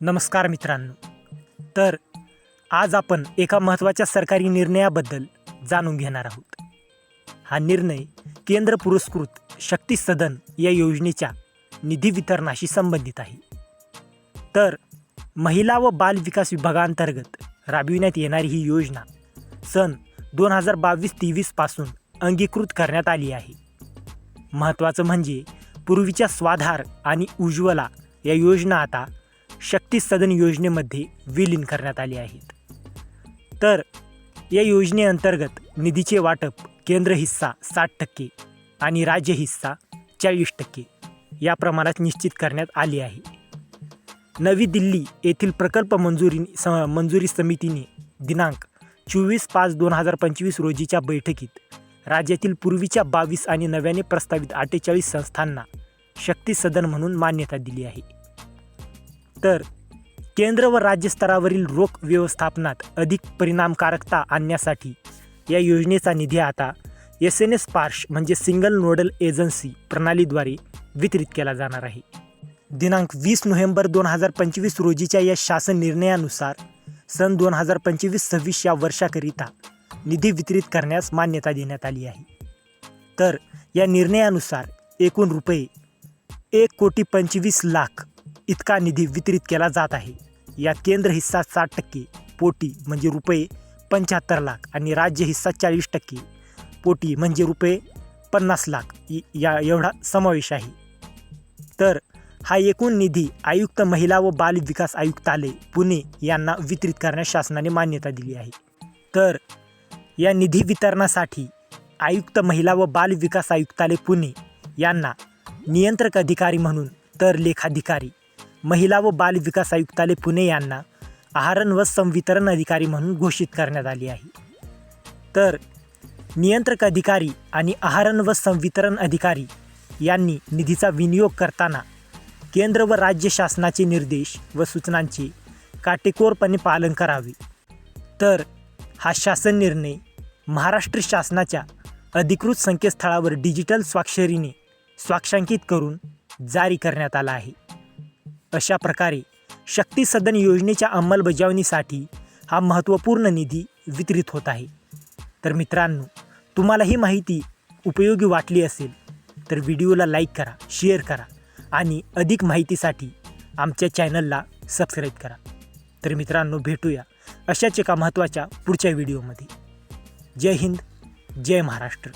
नमस्कार मित्रांनो. तर आज आपण एका महत्त्वाच्या सरकारी निर्णयाबद्दल जाणून घेणार आहोत. हा निर्णय केंद्र पुरस्कृत शक्ती सदन या योजनेच्या निधी वितरणाशी संबंधित आहे. तर महिला व बाल विकास विभागांतर्गत राबविण्यात येणारी ही योजना सन दोन हजार बावीस तेवीसपासून अंगीकृत करण्यात आली आहे. महत्त्वाचं म्हणजे पूर्वीच्या स्वाधार आणि उज्ज्वला या योजना आता शक्ती सदन योजनेमध्ये विलीन करण्यात आले आहेत. तर या योजनेअंतर्गत निधीचे वाटप केंद्र हिस्सा साठ टक्के आणि राज्य हिस्सा चाळीस टक्के या प्रमाणात निश्चित करण्यात आले आहे. नवी दिल्ली येथील प्रकल्प मंजुरी स मंजुरी समितीने दिनांक चोवीस पाच दोन हजार पंचवीस रोजीच्या बैठकीत राज्यातील पूर्वीच्या बावीस आणि नव्याने प्रस्तावित अठ्ठेचाळीस संस्थांना शक्ती सदन म्हणून मान्यता दिली आहे. तर केंद्र व राज्य स्तरावरील रोख व्यवस्थापनात अधिक परिणामकारकता आणण्यासाठी या योजनेचा निधी आता एस एन एस पार्श म्हणजे सिंगल नोडल एजन्सी प्रणालीद्वारे वितरित केला जाणार आहे. दिनांक वीस नोव्हेंबर दोन हजार पंचवीस रोजीच्या या शासन निर्णयानुसार सन दोन हजार पंचवीस सव्वीस या वर्षाकरिता निधी वितरित करण्यास मान्यता देण्यात आली आहे. तर या निर्णयानुसार एकूण रुपये एक कोटी पंचवीस लाख इतका निधी वितरित केला जात आहे. यात केंद्र हिस्सा साठ टक्के पोटी म्हणजे रुपये पंच्याहत्तर लाख आणि राज्य हिस्सा चाळीस टक्के पोटी म्हणजे रुपये पन्नास लाख या एवढा समावेश आहे. तर हा एकूण निधी आयुक्त महिला व बाल विकास आयुक्तालय पुणे यांना वितरित करण्यास शासनाने मान्यता दिली आहे. तर या निधी वितरणासाठी आयुक्त महिला व बाल विकास आयुक्तालय पुणे यांना नियंत्रक अधिकारी म्हणून तर लेखाधिकारी महिला व बाल विकास आयुक्तालय पुणे यांना आहारण व संवितरण अधिकारी म्हणून घोषित करण्यात आली आहे. तर नियंत्रक अधिकारी आणि आहारण व संवितरण अधिकारी यांनी निधीचा विनियोग करताना केंद्र व राज्य शासनाचे निर्देश व सूचनांचे काटेकोरपणे पालन करावे. तर हा शासन निर्णय महाराष्ट्र शासनाच्या अधिकृत संकेतस्थळावर डिजिटल स्वाक्षरीने स्वाक्षांकित करून जारी करण्यात आला आहे. अशा प्रकारे शक्ती सदन योजनेच्या अंमलबजावणीसाठी हा महत्त्वपूर्ण निधी वितरित होत आहे. तर मित्रांनो तुम्हाला ही माहिती उपयोगी वाटली असेल तर व्हिडिओला लाईक करा शेअर करा आणि अधिक माहितीसाठी आमच्या चॅनलला सबस्क्राईब करा. तर मित्रांनो भेटूया अशाच एका महत्त्वाच्या पुढच्या व्हिडिओमध्ये. जय हिंद जय महाराष्ट्र.